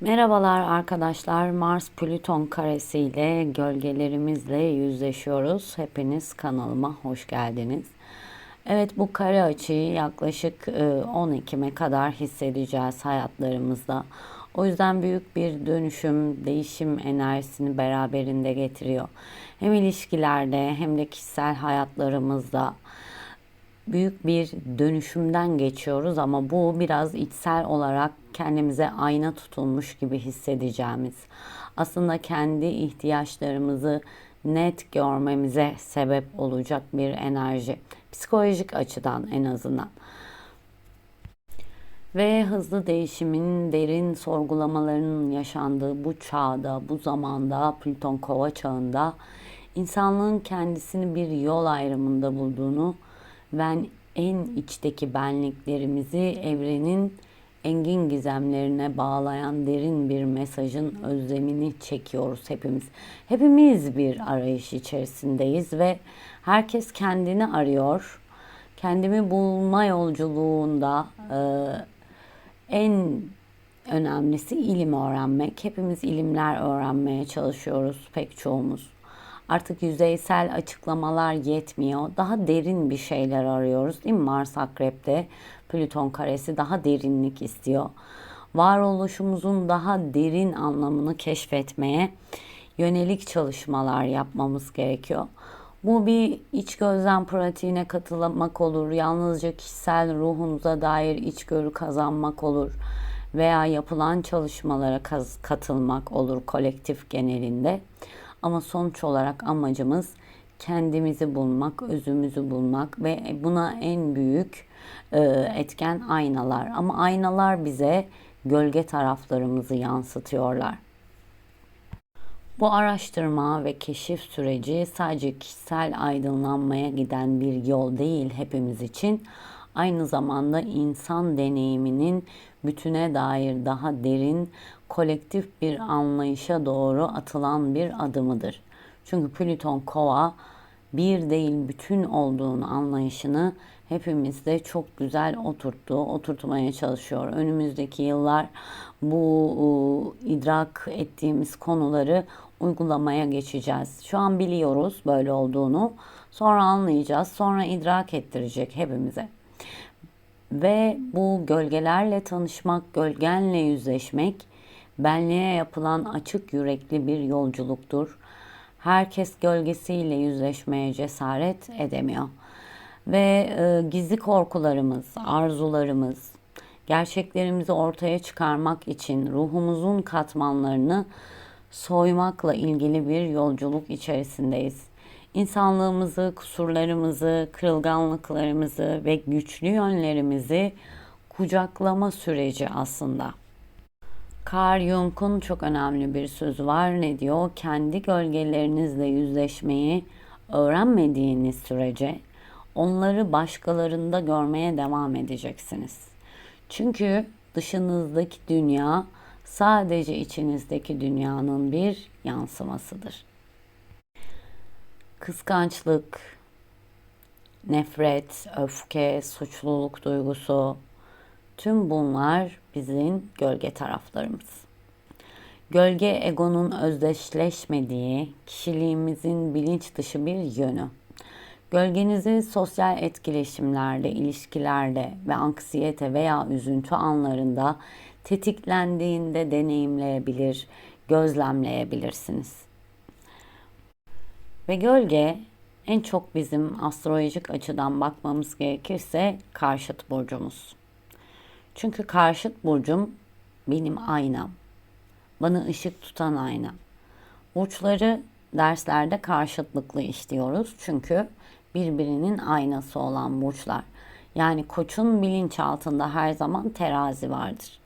Merhabalar arkadaşlar. Mars Plüton karesi ile gölgelerimizle yüzleşiyoruz. Hepiniz kanalıma hoş geldiniz. Evet bu kare açıyı yaklaşık e, 10 Ekim'e kadar hissedeceğiz hayatlarımızda. O yüzden büyük bir dönüşüm, değişim enerjisini beraberinde getiriyor. Hem ilişkilerde hem de kişisel hayatlarımızda büyük bir dönüşümden geçiyoruz ama bu biraz içsel olarak kendimize ayna tutulmuş gibi hissedeceğimiz. Aslında kendi ihtiyaçlarımızı net görmemize sebep olacak bir enerji. Psikolojik açıdan en azından. Ve hızlı değişimin, derin sorgulamaların yaşandığı bu çağda, bu zamanda, Plüton Kova çağında insanlığın kendisini bir yol ayrımında bulduğunu ve en içteki benliklerimizi evrenin engin gizemlerine bağlayan derin bir mesajın özlemini çekiyoruz hepimiz. Hepimiz bir arayış içerisindeyiz ve herkes kendini arıyor. Kendimi bulma yolculuğunda e, en önemlisi ilim öğrenmek. Hepimiz ilimler öğrenmeye çalışıyoruz pek çoğumuz. Artık yüzeysel açıklamalar yetmiyor. Daha derin bir şeyler arıyoruz değil mi? Mars Akrep'te Plüton karesi daha derinlik istiyor. Varoluşumuzun daha derin anlamını keşfetmeye yönelik çalışmalar yapmamız gerekiyor. Bu bir iç gözlem pratiğine katılmak olur. Yalnızca kişisel ruhunuza dair içgörü kazanmak olur. Veya yapılan çalışmalara katılmak olur kolektif genelinde. Ama sonuç olarak amacımız kendimizi bulmak, özümüzü bulmak ve buna en büyük e, etken aynalar. Ama aynalar bize gölge taraflarımızı yansıtıyorlar. Bu araştırma ve keşif süreci sadece kişisel aydınlanmaya giden bir yol değil hepimiz için. Aynı zamanda insan deneyiminin bütüne dair daha derin, kolektif bir anlayışa doğru atılan bir adımıdır. Çünkü Plüton Kova bir değil bütün olduğunu anlayışını hepimizde çok güzel oturttu, oturtmaya çalışıyor. Önümüzdeki yıllar bu idrak ettiğimiz konuları uygulamaya geçeceğiz. Şu an biliyoruz böyle olduğunu. Sonra anlayacağız. Sonra idrak ettirecek hepimize. Ve bu gölgelerle tanışmak, gölgenle yüzleşmek benliğe yapılan açık yürekli bir yolculuktur. Herkes gölgesiyle yüzleşmeye cesaret edemiyor. Ve e, gizli korkularımız, arzularımız, gerçeklerimizi ortaya çıkarmak için ruhumuzun katmanlarını soymakla ilgili bir yolculuk içerisindeyiz. İnsanlığımızı, kusurlarımızı, kırılganlıklarımızı ve güçlü yönlerimizi kucaklama süreci aslında. Carl Jung'un çok önemli bir sözü var. Ne diyor? Kendi gölgelerinizle yüzleşmeyi öğrenmediğiniz sürece onları başkalarında görmeye devam edeceksiniz. Çünkü dışınızdaki dünya sadece içinizdeki dünyanın bir yansımasıdır. Kıskançlık, nefret, öfke, suçluluk duygusu, tüm bunlar bizim gölge taraflarımız. Gölge egonun özdeşleşmediği, kişiliğimizin bilinç dışı bir yönü. Gölgenizi sosyal etkileşimlerde, ilişkilerde ve anksiyete veya üzüntü anlarında tetiklendiğinde deneyimleyebilir, gözlemleyebilirsiniz. Ve gölge en çok bizim astrolojik açıdan bakmamız gerekirse karşıt burcumuz. Çünkü karşıt burcum benim aynam. Bana ışık tutan ayna. Burçları derslerde karşıtlıklı işliyoruz. Çünkü birbirinin aynası olan burçlar. Yani koçun bilinç altında her zaman terazi vardır.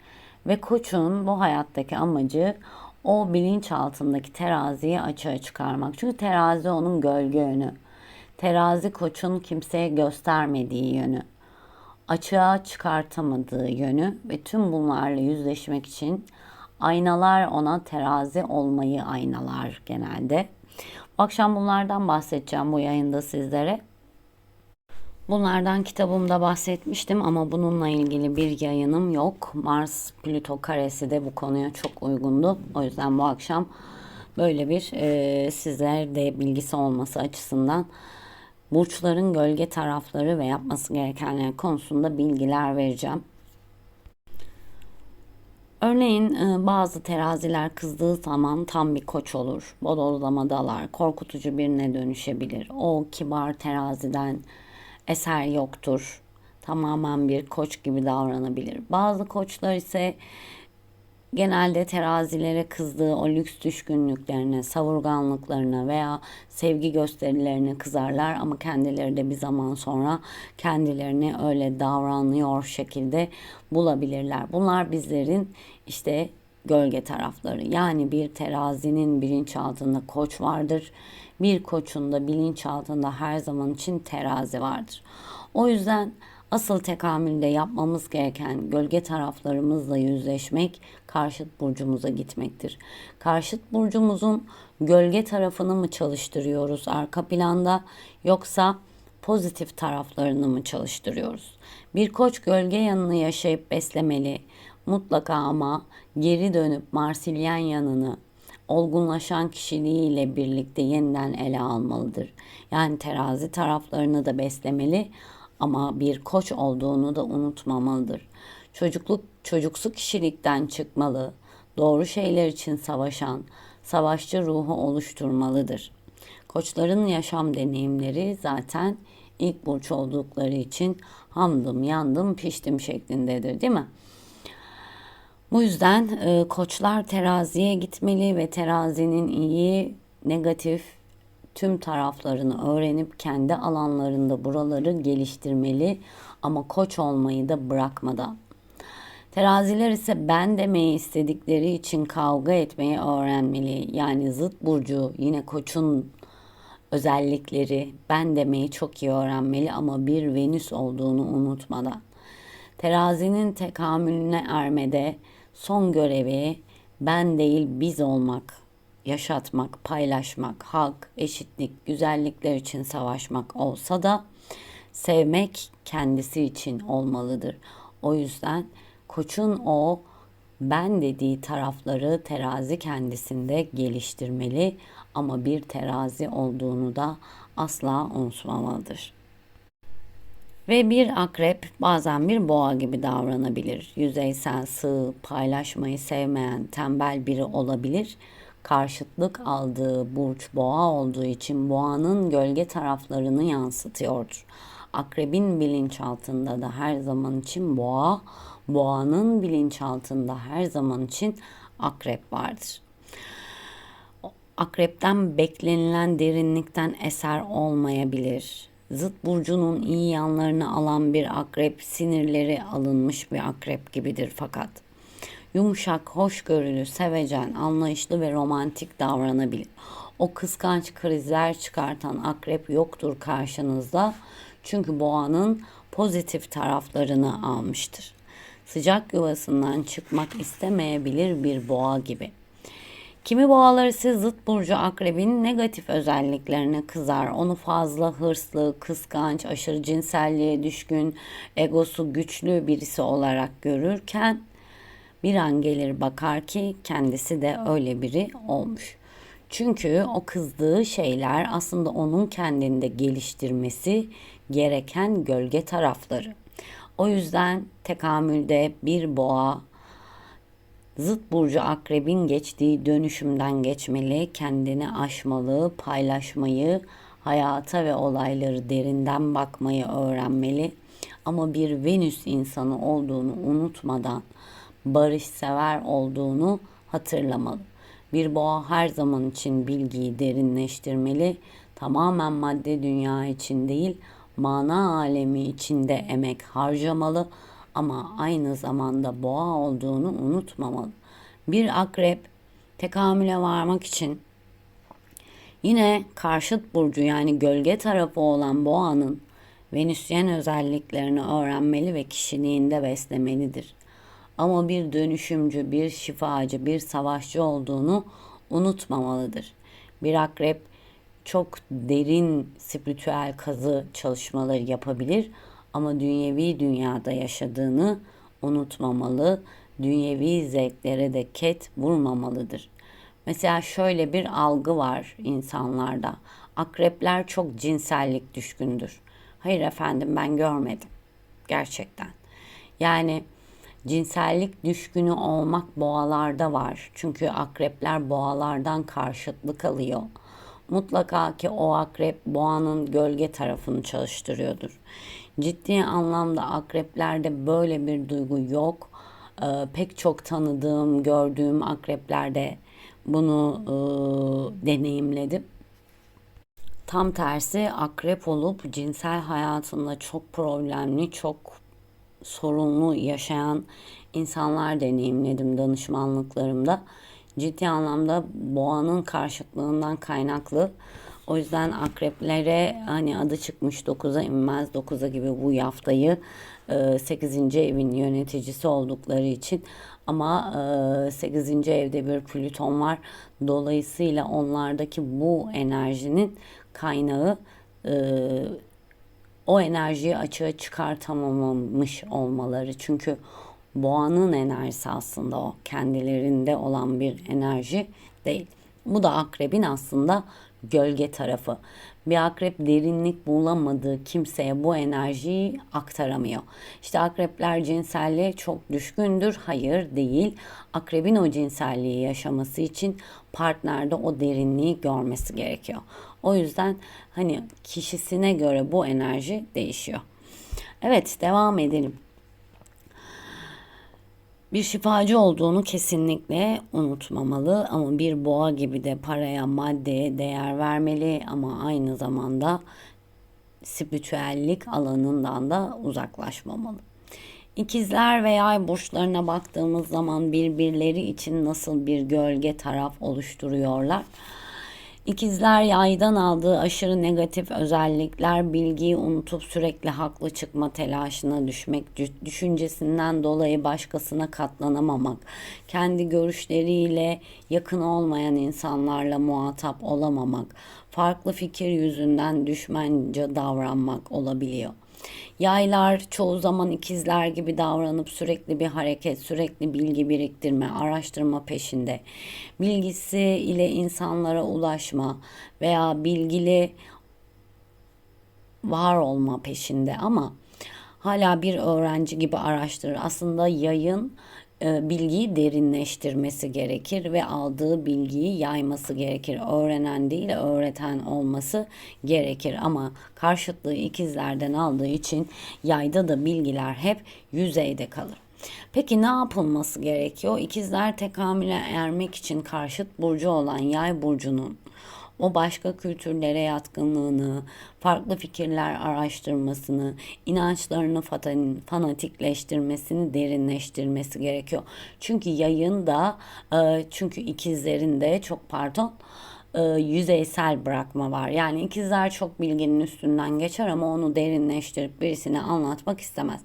Ve koçun bu hayattaki amacı o bilinç altındaki teraziyi açığa çıkarmak. Çünkü terazi onun gölge yönü. Terazi koçun kimseye göstermediği yönü. Açığa çıkartamadığı yönü ve tüm bunlarla yüzleşmek için aynalar ona terazi olmayı aynalar genelde. Bu akşam bunlardan bahsedeceğim bu yayında sizlere. Bunlardan kitabımda bahsetmiştim ama bununla ilgili bir yayınım yok. Mars Plüto karesi de bu konuya çok uygundu. O yüzden bu akşam böyle bir e, sizlerde bilgisi olması açısından burçların gölge tarafları ve yapması gerekenler konusunda bilgiler vereceğim. Örneğin e, bazı teraziler kızdığı zaman tam bir koç olur. Bodozlama dalar, korkutucu birine dönüşebilir. O kibar teraziden eser yoktur. Tamamen bir koç gibi davranabilir. Bazı koçlar ise genelde terazilere kızdığı o lüks düşkünlüklerine, savurganlıklarına veya sevgi gösterilerine kızarlar ama kendileri de bir zaman sonra kendilerini öyle davranıyor şekilde bulabilirler. Bunlar bizlerin işte gölge tarafları. Yani bir terazinin bilinçaltında koç vardır. Bir koçun da bilinçaltında her zaman için terazi vardır. O yüzden asıl tekamülde yapmamız gereken gölge taraflarımızla yüzleşmek, karşıt burcumuza gitmektir. Karşıt burcumuzun gölge tarafını mı çalıştırıyoruz arka planda yoksa pozitif taraflarını mı çalıştırıyoruz? Bir koç gölge yanını yaşayıp beslemeli. Mutlaka ama geri dönüp Marsilyen yanını olgunlaşan kişiliğiyle birlikte yeniden ele almalıdır. Yani terazi taraflarını da beslemeli ama bir koç olduğunu da unutmamalıdır. Çocukluk çocuksu kişilikten çıkmalı, doğru şeyler için savaşan, savaşçı ruhu oluşturmalıdır. Koçların yaşam deneyimleri zaten ilk burç oldukları için hamdım, yandım, piştim şeklindedir değil mi? Bu yüzden e, koçlar teraziye gitmeli ve terazinin iyi, negatif tüm taraflarını öğrenip kendi alanlarında buraları geliştirmeli ama koç olmayı da bırakmadan. Teraziler ise ben demeyi istedikleri için kavga etmeyi öğrenmeli. Yani zıt burcu yine koçun özellikleri ben demeyi çok iyi öğrenmeli ama bir Venüs olduğunu unutmadan. Terazinin tekamülüne ermede son görevi ben değil biz olmak, yaşatmak, paylaşmak, hak, eşitlik, güzellikler için savaşmak olsa da sevmek kendisi için olmalıdır. O yüzden koçun o ben dediği tarafları terazi kendisinde geliştirmeli ama bir terazi olduğunu da asla unutmamalıdır. Ve bir akrep bazen bir boğa gibi davranabilir. Yüzeysel, sığ, paylaşmayı sevmeyen, tembel biri olabilir. Karşıtlık aldığı burç boğa olduğu için boğanın gölge taraflarını yansıtıyordur. Akrebin bilinçaltında da her zaman için boğa, boğanın bilinçaltında her zaman için akrep vardır. Akrepten beklenilen derinlikten eser olmayabilir zıt burcunun iyi yanlarını alan bir akrep sinirleri alınmış bir akrep gibidir fakat yumuşak, hoşgörülü, sevecen, anlayışlı ve romantik davranabilir. O kıskanç krizler çıkartan akrep yoktur karşınızda. Çünkü boğanın pozitif taraflarını almıştır. Sıcak yuvasından çıkmak istemeyebilir bir boğa gibi. Kimi boğalar ise zıt burcu akrebin negatif özelliklerine kızar. Onu fazla hırslı, kıskanç, aşırı cinselliğe düşkün, egosu güçlü birisi olarak görürken bir an gelir bakar ki kendisi de öyle biri olmuş. Çünkü o kızdığı şeyler aslında onun kendinde geliştirmesi gereken gölge tarafları. O yüzden tekamülde bir boğa Zıt burcu akrebin geçtiği dönüşümden geçmeli, kendini aşmalı, paylaşmayı, hayata ve olayları derinden bakmayı öğrenmeli. Ama bir Venüs insanı olduğunu unutmadan barışsever olduğunu hatırlamalı. Bir boğa her zaman için bilgiyi derinleştirmeli. Tamamen madde dünya için değil, mana alemi içinde emek harcamalı ama aynı zamanda boğa olduğunu unutmamalı. Bir akrep tekamüle varmak için yine karşıt burcu yani gölge tarafı olan boğanın Venüsyen özelliklerini öğrenmeli ve kişiliğinde beslemelidir. Ama bir dönüşümcü, bir şifacı, bir savaşçı olduğunu unutmamalıdır. Bir akrep çok derin spiritüel kazı çalışmaları yapabilir ama dünyevi dünyada yaşadığını unutmamalı, dünyevi zevklere de ket vurmamalıdır. Mesela şöyle bir algı var insanlarda. Akrepler çok cinsellik düşkündür. Hayır efendim ben görmedim. Gerçekten. Yani cinsellik düşkünü olmak boğalarda var. Çünkü akrepler boğalardan karşıtlık alıyor. Mutlaka ki o akrep boğanın gölge tarafını çalıştırıyordur. Ciddi anlamda akreplerde böyle bir duygu yok. Ee, pek çok tanıdığım, gördüğüm akreplerde bunu e, deneyimledim. Tam tersi akrep olup cinsel hayatında çok problemli, çok sorunlu yaşayan insanlar deneyimledim danışmanlıklarımda. Ciddi anlamda boğanın karşıtlığından kaynaklı. O yüzden akreplere hani adı çıkmış 9'a inmez 9'a gibi bu yaftayı 8. evin yöneticisi oldukları için ama 8. evde bir Plüton var. Dolayısıyla onlardaki bu enerjinin kaynağı o enerjiyi açığa çıkartamamış olmaları. Çünkü boğanın enerjisi aslında o. Kendilerinde olan bir enerji değil. Bu da akrebin aslında gölge tarafı. Bir akrep derinlik bulamadığı kimseye bu enerjiyi aktaramıyor. İşte akrepler cinselliğe çok düşkündür. Hayır değil. Akrebin o cinselliği yaşaması için partnerde o derinliği görmesi gerekiyor. O yüzden hani kişisine göre bu enerji değişiyor. Evet devam edelim bir şifacı olduğunu kesinlikle unutmamalı ama bir boğa gibi de paraya, maddeye değer vermeli ama aynı zamanda spiritüellik alanından da uzaklaşmamalı. İkizler ve yay burçlarına baktığımız zaman birbirleri için nasıl bir gölge taraf oluşturuyorlar? İkizler yaydan aldığı aşırı negatif özellikler bilgiyi unutup sürekli haklı çıkma telaşına düşmek, düşüncesinden dolayı başkasına katlanamamak, kendi görüşleriyle yakın olmayan insanlarla muhatap olamamak, farklı fikir yüzünden düşmanca davranmak olabiliyor. Yaylar çoğu zaman ikizler gibi davranıp sürekli bir hareket, sürekli bilgi biriktirme, araştırma peşinde. Bilgisi ile insanlara ulaşma veya bilgili var olma peşinde ama hala bir öğrenci gibi araştırır. Aslında yayın bilgiyi derinleştirmesi gerekir ve aldığı bilgiyi yayması gerekir. Öğrenen değil öğreten olması gerekir ama karşıtlığı ikizlerden aldığı için yayda da bilgiler hep yüzeyde kalır. Peki ne yapılması gerekiyor? İkizler tekamüle ermek için karşıt burcu olan yay burcunun o başka kültürlere yatkınlığını, farklı fikirler araştırmasını, inançlarını fanatikleştirmesini derinleştirmesi gerekiyor. Çünkü yayın da e, çünkü ikizlerin de çok pardon e, yüzeysel bırakma var. Yani ikizler çok bilginin üstünden geçer ama onu derinleştirip birisine anlatmak istemez.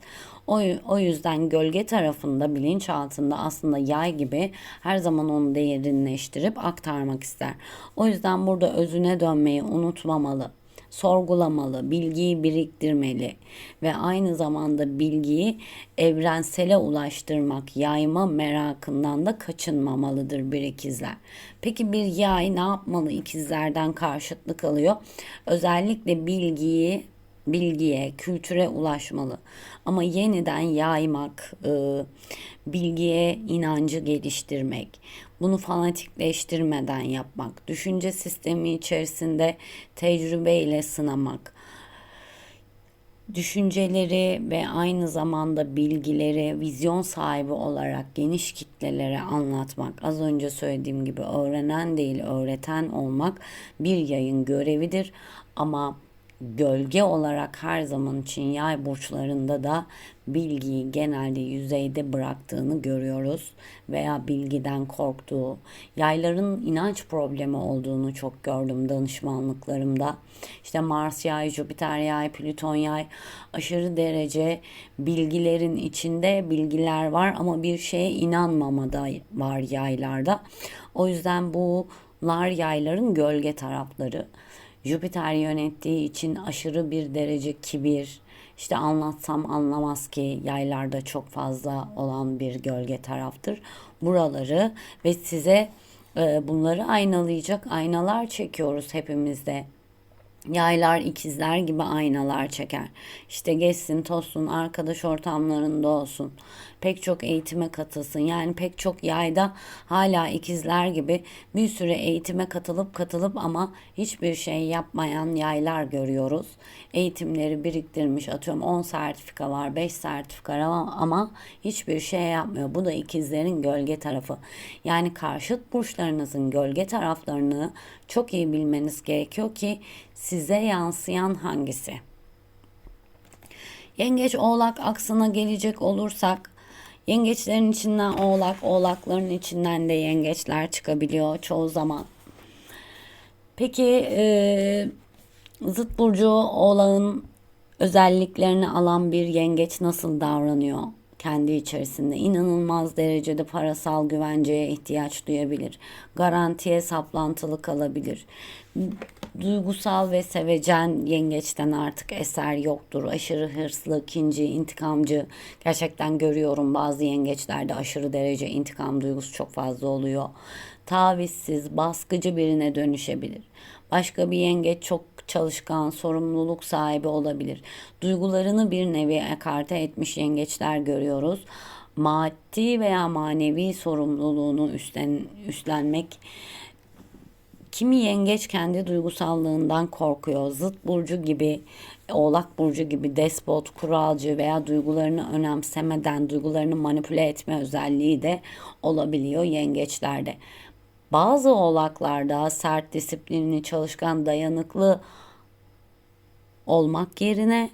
O, o yüzden gölge tarafında bilinç altında aslında yay gibi her zaman onu derinleştirip aktarmak ister. O yüzden burada özüne dönmeyi unutmamalı sorgulamalı, bilgiyi biriktirmeli ve aynı zamanda bilgiyi evrensele ulaştırmak, yayma merakından da kaçınmamalıdır bir ikizler. Peki bir yay ne yapmalı ikizlerden karşıtlık alıyor? Özellikle bilgiyi bilgiye, kültüre ulaşmalı. Ama yeniden yaymak, e, bilgiye inancı geliştirmek, bunu fanatikleştirmeden yapmak, düşünce sistemi içerisinde tecrübeyle sınamak, düşünceleri ve aynı zamanda bilgileri vizyon sahibi olarak geniş kitlelere anlatmak. Az önce söylediğim gibi öğrenen değil öğreten olmak bir yayın görevidir ama gölge olarak her zaman için yay burçlarında da bilgiyi genelde yüzeyde bıraktığını görüyoruz veya bilgiden korktuğu, yayların inanç problemi olduğunu çok gördüm danışmanlıklarımda. İşte Mars yay, Jüpiter yay, Plüton yay aşırı derece bilgilerin içinde bilgiler var ama bir şeye inanmama da var yaylarda. O yüzden bunlar yayların gölge tarafları. Jüpiter yönettiği için aşırı bir derece kibir, işte anlatsam anlamaz ki yaylarda çok fazla olan bir gölge taraftır. Buraları ve size e, bunları aynalayacak aynalar çekiyoruz hepimizde. Yaylar ikizler gibi aynalar çeker. İşte geçsin, tozsun, arkadaş ortamlarında olsun. Pek çok eğitime katılsın. Yani pek çok yayda hala ikizler gibi bir süre eğitime katılıp katılıp ama hiçbir şey yapmayan yaylar görüyoruz. Eğitimleri biriktirmiş atıyorum 10 sertifika var, 5 sertifika var ama hiçbir şey yapmıyor. Bu da ikizlerin gölge tarafı. Yani karşıt burçlarınızın gölge taraflarını çok iyi bilmeniz gerekiyor ki size yansıyan hangisi? Yengeç oğlak aksına gelecek olursak yengeçlerin içinden oğlak, oğlakların içinden de yengeçler çıkabiliyor çoğu zaman. Peki e, zıt burcu oğlağın özelliklerini alan bir yengeç nasıl davranıyor? Kendi içerisinde inanılmaz derecede parasal güvenceye ihtiyaç duyabilir. Garantiye saplantılı kalabilir. Duygusal ve sevecen yengeçten artık eser yoktur. Aşırı hırslı, kinci, intikamcı. Gerçekten görüyorum bazı yengeçlerde aşırı derece intikam duygusu çok fazla oluyor. Tavizsiz, baskıcı birine dönüşebilir. Başka bir yengeç çok çalışkan, sorumluluk sahibi olabilir. Duygularını bir nevi ekarte etmiş yengeçler görüyoruz. Maddi veya manevi sorumluluğunu üstlen, üstlenmek Kimi yengeç kendi duygusallığından korkuyor. Zıt burcu gibi, oğlak burcu gibi despot, kuralcı veya duygularını önemsemeden duygularını manipüle etme özelliği de olabiliyor yengeçlerde. Bazı oğlaklarda sert, disiplinli, çalışkan, dayanıklı olmak yerine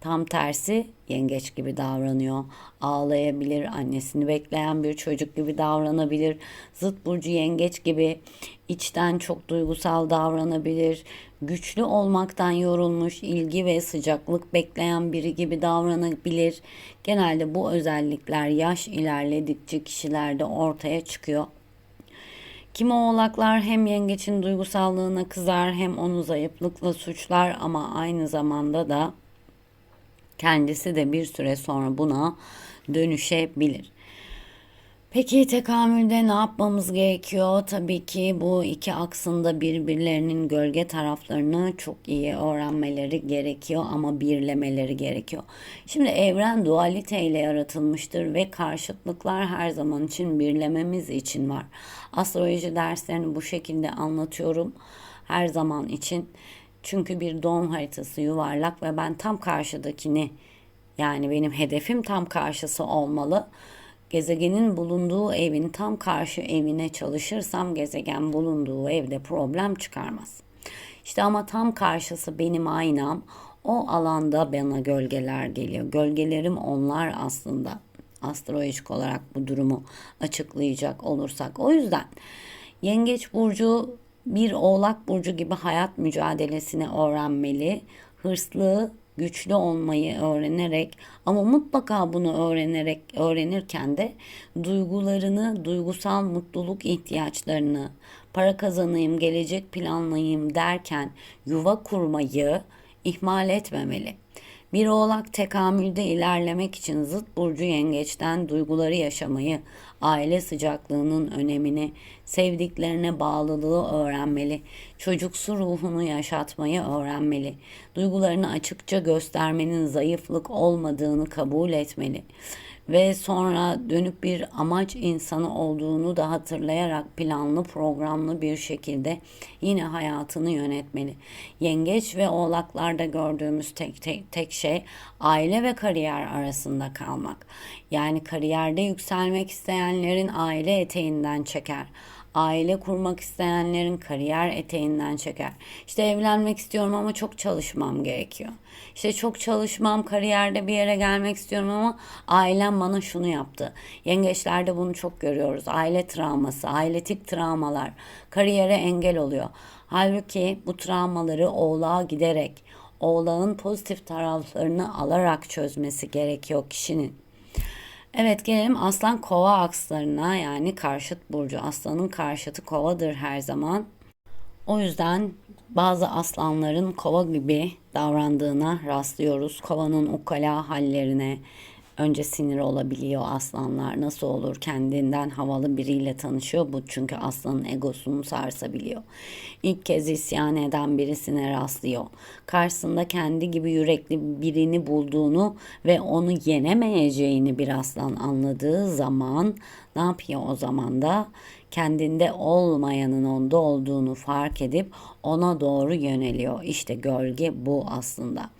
tam tersi yengeç gibi davranıyor. Ağlayabilir, annesini bekleyen bir çocuk gibi davranabilir. Zıt burcu yengeç gibi içten çok duygusal davranabilir. Güçlü olmaktan yorulmuş, ilgi ve sıcaklık bekleyen biri gibi davranabilir. Genelde bu özellikler yaş ilerledikçe kişilerde ortaya çıkıyor. Kimi oğlaklar hem yengeçin duygusallığına kızar hem onu zayıflıkla suçlar ama aynı zamanda da kendisi de bir süre sonra buna dönüşebilir. Peki tekamülde ne yapmamız gerekiyor? Tabii ki bu iki aksında birbirlerinin gölge taraflarını çok iyi öğrenmeleri gerekiyor ama birlemeleri gerekiyor. Şimdi evren dualite ile yaratılmıştır ve karşıtlıklar her zaman için birlememiz için var. Astroloji derslerini bu şekilde anlatıyorum her zaman için. Çünkü bir doğum haritası yuvarlak ve ben tam karşıdakini yani benim hedefim tam karşısı olmalı gezegenin bulunduğu evin tam karşı evine çalışırsam gezegen bulunduğu evde problem çıkarmaz. İşte ama tam karşısı benim aynam. O alanda bana gölgeler geliyor. Gölgelerim onlar aslında. Astrolojik olarak bu durumu açıklayacak olursak. O yüzden Yengeç burcu bir Oğlak burcu gibi hayat mücadelesini öğrenmeli. Hırslı, güçlü olmayı öğrenerek ama mutlaka bunu öğrenerek öğrenirken de duygularını, duygusal mutluluk ihtiyaçlarını, para kazanayım, gelecek planlayayım derken yuva kurmayı ihmal etmemeli. Bir oğlak tekamülde ilerlemek için zıt burcu yengeçten duyguları yaşamayı, aile sıcaklığının önemini, sevdiklerine bağlılığı öğrenmeli. Çocuksu ruhunu yaşatmayı öğrenmeli. Duygularını açıkça göstermenin zayıflık olmadığını kabul etmeli ve sonra dönüp bir amaç insanı olduğunu da hatırlayarak planlı programlı bir şekilde yine hayatını yönetmeli. Yengeç ve oğlaklarda gördüğümüz tek, tek, tek şey aile ve kariyer arasında kalmak. Yani kariyerde yükselmek isteyenlerin aile eteğinden çeker aile kurmak isteyenlerin kariyer eteğinden çeker. İşte evlenmek istiyorum ama çok çalışmam gerekiyor. İşte çok çalışmam, kariyerde bir yere gelmek istiyorum ama ailem bana şunu yaptı. Yengeçlerde bunu çok görüyoruz. Aile travması, ailetik travmalar kariyere engel oluyor. Halbuki bu travmaları oğlağa giderek, oğlağın pozitif taraflarını alarak çözmesi gerekiyor kişinin. Evet gelelim aslan kova akslarına yani karşıt burcu. Aslanın karşıtı kovadır her zaman. O yüzden bazı aslanların kova gibi davrandığına rastlıyoruz. Kovanın ukala hallerine önce sinir olabiliyor aslanlar. Nasıl olur kendinden havalı biriyle tanışıyor. Bu çünkü aslanın egosunu sarsabiliyor. İlk kez isyan eden birisine rastlıyor. Karşısında kendi gibi yürekli birini bulduğunu ve onu yenemeyeceğini bir aslan anladığı zaman ne yapıyor o zaman da? kendinde olmayanın onda olduğunu fark edip ona doğru yöneliyor. İşte gölge bu aslında.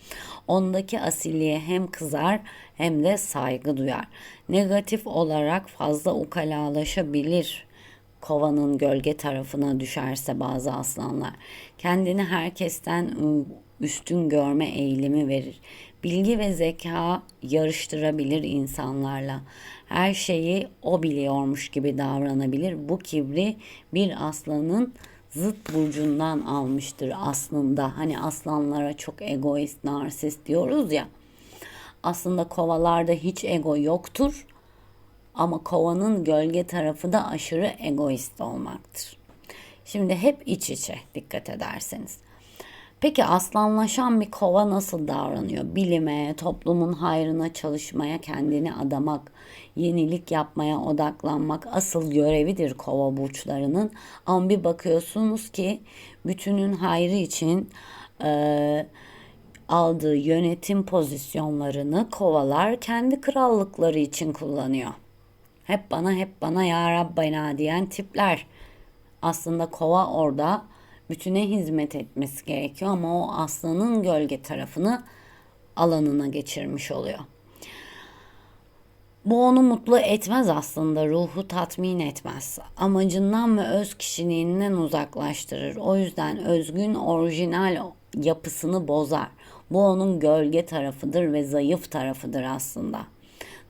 Ondaki asilliğe hem kızar hem de saygı duyar. Negatif olarak fazla ukalalaşabilir kovanın gölge tarafına düşerse bazı aslanlar. Kendini herkesten üstün görme eğilimi verir. Bilgi ve zeka yarıştırabilir insanlarla. Her şeyi o biliyormuş gibi davranabilir. Bu kibri bir aslanın zıt burcundan almıştır aslında. Hani aslanlara çok egoist, narsist diyoruz ya. Aslında kovalarda hiç ego yoktur. Ama kovanın gölge tarafı da aşırı egoist olmaktır. Şimdi hep iç içe dikkat ederseniz. Peki aslanlaşan bir kova nasıl davranıyor? Bilime, toplumun hayrına çalışmaya kendini adamak, yenilik yapmaya odaklanmak asıl görevidir kova burçlarının. Ama bir bakıyorsunuz ki bütünün hayrı için e, aldığı yönetim pozisyonlarını kovalar kendi krallıkları için kullanıyor. Hep bana hep bana ya Rabbena diyen tipler. Aslında kova orada bütüne hizmet etmesi gerekiyor ama o aslanın gölge tarafını alanına geçirmiş oluyor. Bu onu mutlu etmez aslında, ruhu tatmin etmez. Amacından ve öz kişiliğinden uzaklaştırır. O yüzden özgün, orijinal yapısını bozar. Bu onun gölge tarafıdır ve zayıf tarafıdır aslında.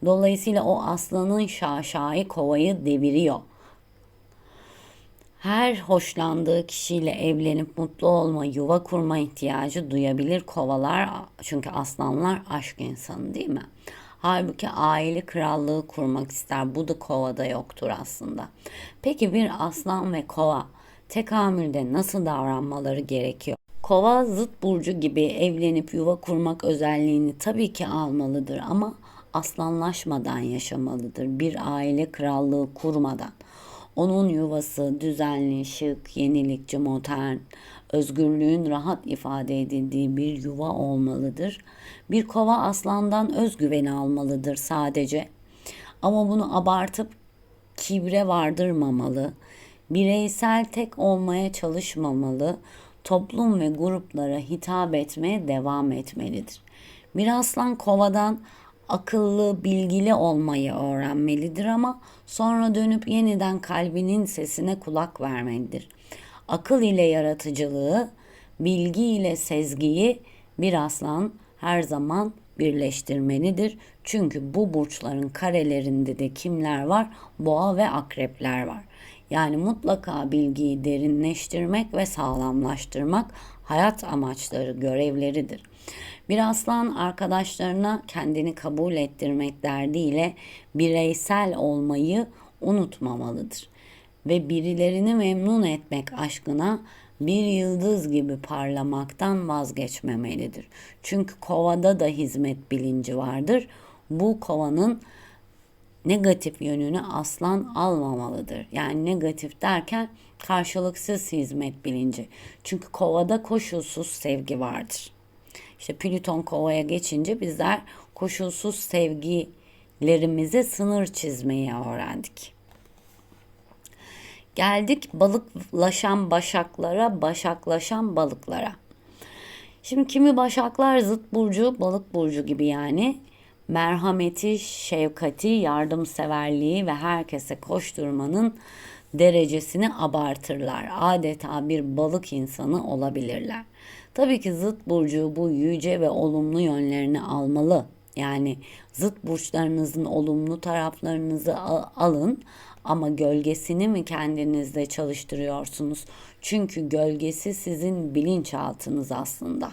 Dolayısıyla o aslanın şaşayı kovayı deviriyor her hoşlandığı kişiyle evlenip mutlu olma, yuva kurma ihtiyacı duyabilir kovalar. Çünkü aslanlar aşk insanı değil mi? Halbuki aile krallığı kurmak ister. Bu da kovada yoktur aslında. Peki bir aslan ve kova tekamülde nasıl davranmaları gerekiyor? Kova zıt burcu gibi evlenip yuva kurmak özelliğini tabii ki almalıdır ama aslanlaşmadan yaşamalıdır. Bir aile krallığı kurmadan. Onun yuvası düzenli, şık, yenilikçi, modern, özgürlüğün rahat ifade edildiği bir yuva olmalıdır. Bir kova aslandan özgüveni almalıdır sadece. Ama bunu abartıp kibre vardırmamalı. Bireysel tek olmaya çalışmamalı. Toplum ve gruplara hitap etmeye devam etmelidir. Bir aslan kovadan akıllı, bilgili olmayı öğrenmelidir ama sonra dönüp yeniden kalbinin sesine kulak vermelidir. Akıl ile yaratıcılığı, bilgi ile sezgiyi bir aslan her zaman birleştirmelidir. Çünkü bu burçların karelerinde de kimler var? Boğa ve akrepler var. Yani mutlaka bilgiyi derinleştirmek ve sağlamlaştırmak hayat amaçları, görevleridir. Bir aslan arkadaşlarına kendini kabul ettirmek derdiyle bireysel olmayı unutmamalıdır ve birilerini memnun etmek aşkına bir yıldız gibi parlamaktan vazgeçmemelidir. Çünkü kovada da hizmet bilinci vardır. Bu kovanın negatif yönünü aslan almamalıdır. Yani negatif derken karşılıksız hizmet bilinci. Çünkü kovada koşulsuz sevgi vardır. İşte Plüton kovaya geçince bizler koşulsuz sevgilerimize sınır çizmeyi öğrendik. Geldik balıklaşan başaklara, başaklaşan balıklara. Şimdi kimi başaklar zıt burcu, balık burcu gibi yani merhameti, şefkati, yardımseverliği ve herkese koşturmanın derecesini abartırlar. Adeta bir balık insanı olabilirler. Tabii ki zıt burcu bu yüce ve olumlu yönlerini almalı. Yani zıt burçlarınızın olumlu taraflarınızı alın ama gölgesini mi kendinizde çalıştırıyorsunuz? Çünkü gölgesi sizin bilinçaltınız aslında.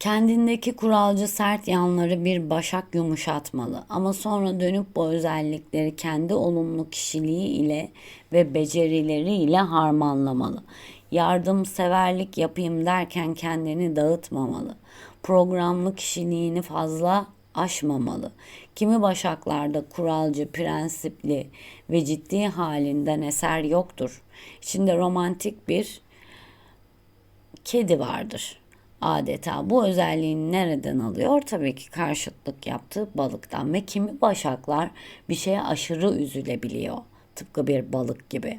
Kendindeki kuralcı sert yanları bir başak yumuşatmalı ama sonra dönüp bu özellikleri kendi olumlu kişiliği ile ve becerileri ile harmanlamalı. Yardımseverlik yapayım derken kendini dağıtmamalı. Programlı kişiliğini fazla aşmamalı. Kimi başaklarda kuralcı, prensipli ve ciddi halinden eser yoktur. İçinde romantik bir kedi vardır adeta. Bu özelliğini nereden alıyor? Tabii ki karşıtlık yaptığı balıktan ve kimi başaklar bir şeye aşırı üzülebiliyor. Tıpkı bir balık gibi.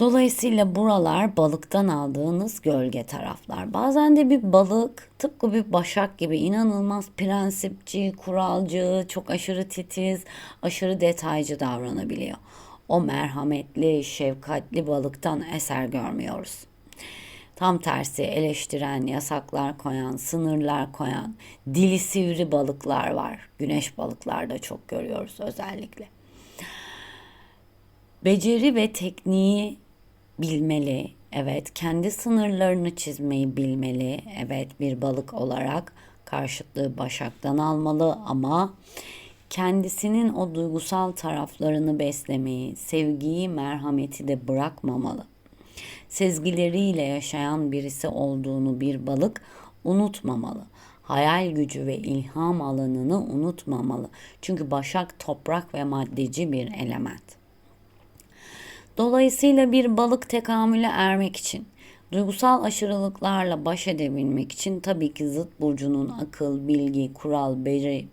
Dolayısıyla buralar balıktan aldığınız gölge taraflar. Bazen de bir balık tıpkı bir başak gibi inanılmaz prensipçi, kuralcı, çok aşırı titiz, aşırı detaycı davranabiliyor. O merhametli, şefkatli balıktan eser görmüyoruz. Tam tersi eleştiren, yasaklar koyan, sınırlar koyan, dili sivri balıklar var. Güneş balıklarda çok görüyoruz özellikle. Beceri ve tekniği bilmeli. Evet, kendi sınırlarını çizmeyi bilmeli. Evet, bir balık olarak karşıtlığı başaktan almalı ama kendisinin o duygusal taraflarını beslemeyi, sevgiyi, merhameti de bırakmamalı sezgileriyle yaşayan birisi olduğunu bir balık unutmamalı. Hayal gücü ve ilham alanını unutmamalı. Çünkü başak toprak ve maddeci bir element. Dolayısıyla bir balık tekamüle ermek için Duygusal aşırılıklarla baş edebilmek için tabii ki zıt burcunun akıl, bilgi, kural,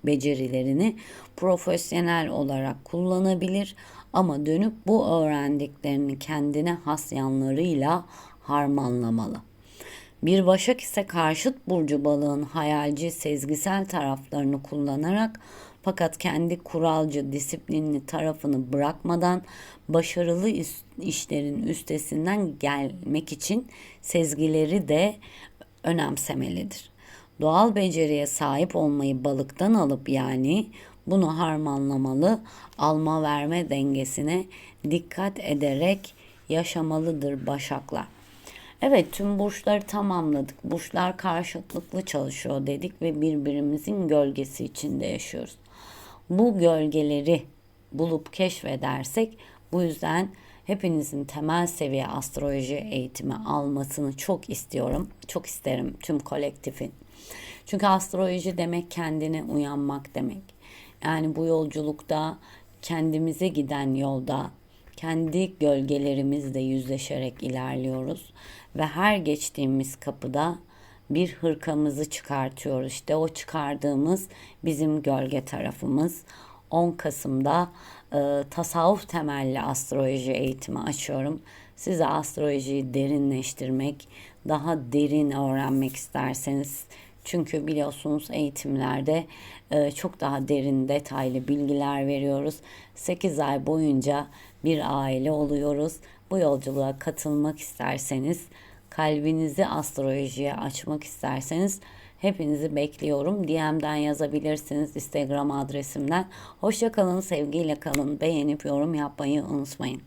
becerilerini profesyonel olarak kullanabilir ama dönüp bu öğrendiklerini kendine has yanlarıyla harmanlamalı. Bir başak ise karşıt burcu balığın hayalci, sezgisel taraflarını kullanarak fakat kendi kuralcı, disiplinli tarafını bırakmadan başarılı işlerin üstesinden gelmek için sezgileri de önemsemelidir. Doğal beceriye sahip olmayı balıktan alıp yani bunu harmanlamalı, alma verme dengesine dikkat ederek yaşamalıdır başaklar. Evet tüm burçları tamamladık. Burçlar karşılıklı çalışıyor dedik ve birbirimizin gölgesi içinde yaşıyoruz. Bu gölgeleri bulup keşfedersek bu yüzden hepinizin temel seviye astroloji eğitimi almasını çok istiyorum. Çok isterim tüm kolektifin. Çünkü astroloji demek kendine uyanmak demek. Yani bu yolculukta kendimize giden yolda kendi gölgelerimizle yüzleşerek ilerliyoruz ve her geçtiğimiz kapıda bir hırkamızı çıkartıyoruz. İşte o çıkardığımız bizim gölge tarafımız. 10 Kasım'da e, tasavvuf temelli astroloji eğitimi açıyorum. Size astrolojiyi derinleştirmek, daha derin öğrenmek isterseniz çünkü biliyorsunuz eğitimlerde e, çok daha derin detaylı bilgiler veriyoruz. 8 ay boyunca bir aile oluyoruz. Bu yolculuğa katılmak isterseniz, kalbinizi astrolojiye açmak isterseniz hepinizi bekliyorum. DM'den yazabilirsiniz Instagram adresimden. Hoşça kalın, sevgiyle kalın. Beğenip yorum yapmayı unutmayın.